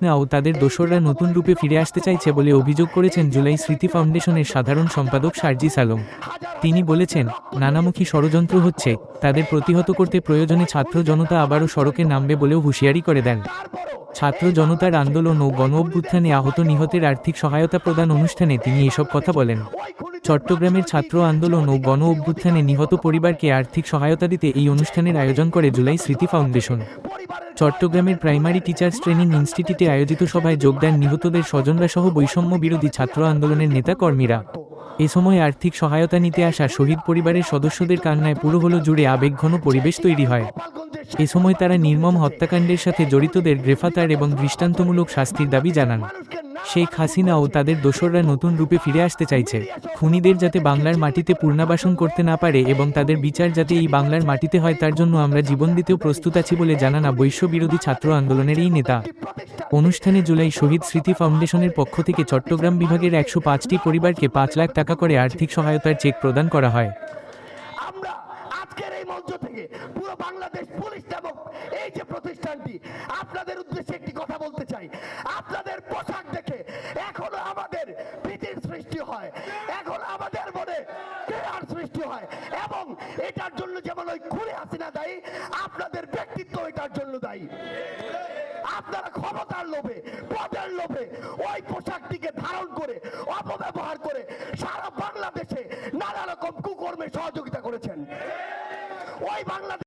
হাসিনা ও তাদের দোসররা নতুন রূপে ফিরে আসতে চাইছে বলে অভিযোগ করেছেন জুলাই স্মৃতি ফাউন্ডেশনের সাধারণ সম্পাদক সার্জিস আলম তিনি বলেছেন, নানামুখী ষড়যন্ত্র হচ্ছে, তাদের প্রতিহত করতে প্রয়োজনে ছাত্র জনতা আবারও সড়কে নামবে বলেও হুঁশিয়ারি করে দেন। ছাত্র জনতার আন্দোলন ও গণ অভ্যুত্থানে আহত নিহতের আর্থিক সহায়তা প্রদান অনুষ্ঠানে তিনি এসব কথা বলেন। চট্টগ্রামের ছাত্র আন্দোলন ও গণ অভ্যুত্থানে নিহত পরিবারকে আর্থিক সহায়তা দিতে এই অনুষ্ঠানের আয়োজন করে জুলাই স্মৃতি ফাউন্ডেশন। চট্টগ্রামের প্রাইমারি টিচার্স ট্রেনিং ইনস্টিটিউটে আয়োজিত সভায় যোগ দেন নিহতদের স্বজনরা সহ বৈষম্য বিরোধী ছাত্র আন্দোলনের নেতা কর্মীরা। এ সময় আর্থিক সহায়তা নিতে আসা শহীদ পরিবারের সদস্যদের কান্নায় পুরো হলো জুড়ে আবেগঘন পরিবেশ তৈরি হয়। এ সময় তারা নির্মম হত্যাকাণ্ডের সাথে জড়িতদের গ্রেফাতার এবং দৃষ্টান্তমূলক শাস্তির দাবি জানান। শেখ হাসিনা ও তাদের দোসররা নতুন রূপে ফিরে আসতে চাইছে। খুনিদের যাতে বাংলার মাটিতে পূর্ণাবাসন করতে না পারে এবং তাদের বিচার যাতে এই বাংলার মাটিতে হয় তার জন্য আমরা জীবন দিতেও প্রস্তুত আছি বলে জানান বৈশ্য বিরোধী ছাত্র আন্দোলনের এই নেতা। অনুষ্ঠানে জুলাই শহীদ স্মৃতি ফাউন্ডেশনের পক্ষ থেকে চট্টগ্রাম বিভাগের একশো পাঁচটি পরিবারকে পাঁচ লাখ টাকা করে আর্থিক সহায়তার চেক প্রদান করা হয়। বাংলাদেশ পুলিশ নামক এই যে প্রতিষ্ঠানটি, আপনাদের উদ্দেশ্যে একটি কথা বলতে চাই। আপনাদের পোশাক দেখে এখনও আমাদের ভীতির হয়। এখন আমাদের মনে কেয়ার সৃষ্টি হয়। এবং এটার জন্য যেমন ওই খুলে হাসিনা দায়ী, আপনাদের ব্যক্তিত্ব এটার জন্য দায়ী। আপনারা ক্ষমতার লোভে, পদের লোভে ওই পোশাকটিকে ধারণ করে, অপব্যবহার করে সারা বাংলাদেশে নানা রকম কুকর্মে সহযোগিতা করেছেন।